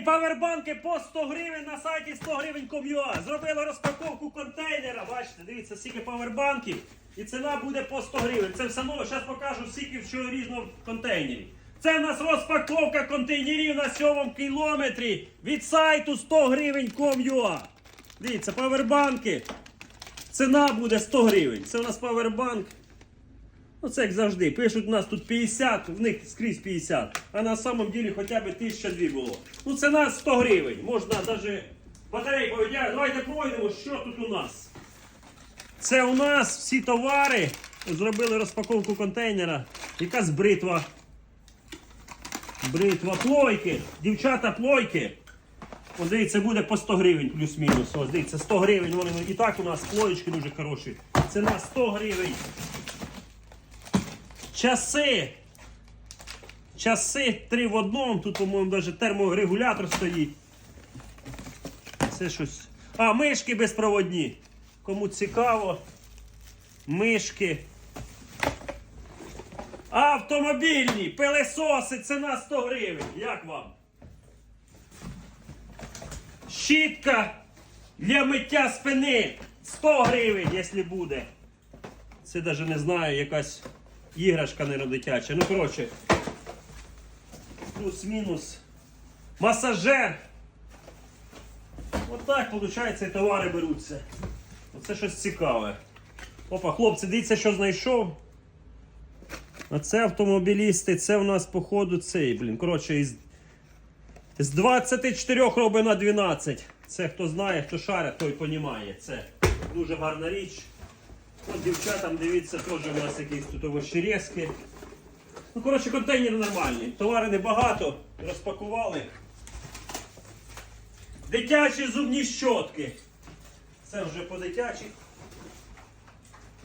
павербанки по 100 гривень на сайті 100 гривень Ком'юа. Зробили розпаковку контейнера. Бачите, дивіться, скільки павербанків. І ціна буде по 100 гривень. Це все нове. Зараз покажу скільки всього різного в контейнері. Це в нас розпаковка контейнерів на 7 кілометрі від сайту 100 гривень Ком'юа. Дивіться, павербанки. Ціна буде 100 гривень. Це у нас павербанк. Ну, це як завжди. Пишуть у нас тут 50, в них скрізь 50, а на самом ділі хоча б 1002 було. Ну це нас 100 гривень. Можна навіть батарейку виділяти. Давайте пройдемо, що тут у нас. Це у нас всі товари. Зробили розпаковку контейнера. Якась бритва. Бритва плойки. Дівчата плойки. Ось дивіться, буде по 100 гривень плюс-мінус. Ось дивіться, 100 гривень. Вони і так у нас плоєчки дуже хороші. Ціна 100 гривень. Часи. Часи три в одному. Тут, по-моєму, навіть терморегулятор стоїть. Це щось. А, мишки безпроводні. Кому цікаво. Мишки. Автомобільні, пилесоси, ціна 100 гривень. Як вам? Щітка для миття спини 100 гривень, якщо буде. Це навіть не знаю, якась іграшка не дитяча. Ну, коротше, плюс-мінус. Масажер. Отак, виходить, і товари беруться. Оце щось цікаве. Опа, хлопці, дивіться, що знайшов. А це автомобілісти, це в нас, походу, цей, блін. Коротше, із, з 24 робить на 12. Це хто знає, хто шарить, той понімає. Це дуже гарна річ. От дівчатам, дивіться, теж у нас якісь тут овощерезки. Ну, коротше, контейнер нормальний. Товари небагато, розпакували. Дитячі зубні щотки. Це вже по дитячих.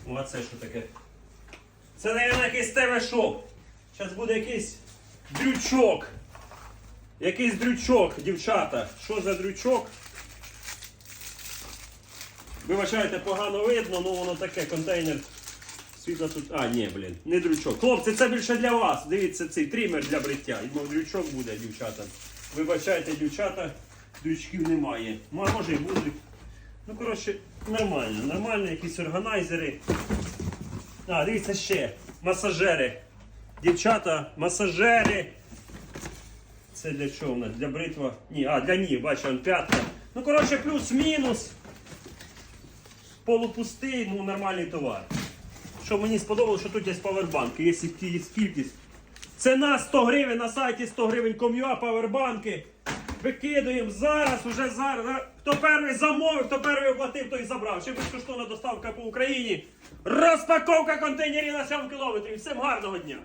О, а це що таке? Це, мабуть, якийсь ТВ-шоп. Зараз буде якийсь дрючок. Якийсь дрючок, дівчата. Що за дрючок? Вибачайте, погано видно, ну воно таке контейнер. Світло тут. А, ні, блін, не дрючок. Хлопці, це більше для вас. Дивіться, цей трімер для бриття. І дрючок буде, дівчата. Вибачайте, дівчата, дрючків немає. Може і будуть. Ну, коротше, нормально. Нормально, якісь органайзери. А, дивіться ще. Масажери. Дівчата, масажери. Це для чого? Для бритва? Ні, а, для ніг, бачу, он п'ятка. Ну, коротше, плюс-мінус. Полупустий, ну нормальний товар. Що мені сподобалося, що тут є павербанки, є кількість. Ціна 100 гривень на сайті 100 гривень ком'юа павербанки. Викидуємо зараз, уже зараз. Хто перший замовив, хто перший оплатив, той забрав. Ще безкоштовна доставка по Україні. Розпаковка контейнерів на 7 кілометрів. Всім гарного дня!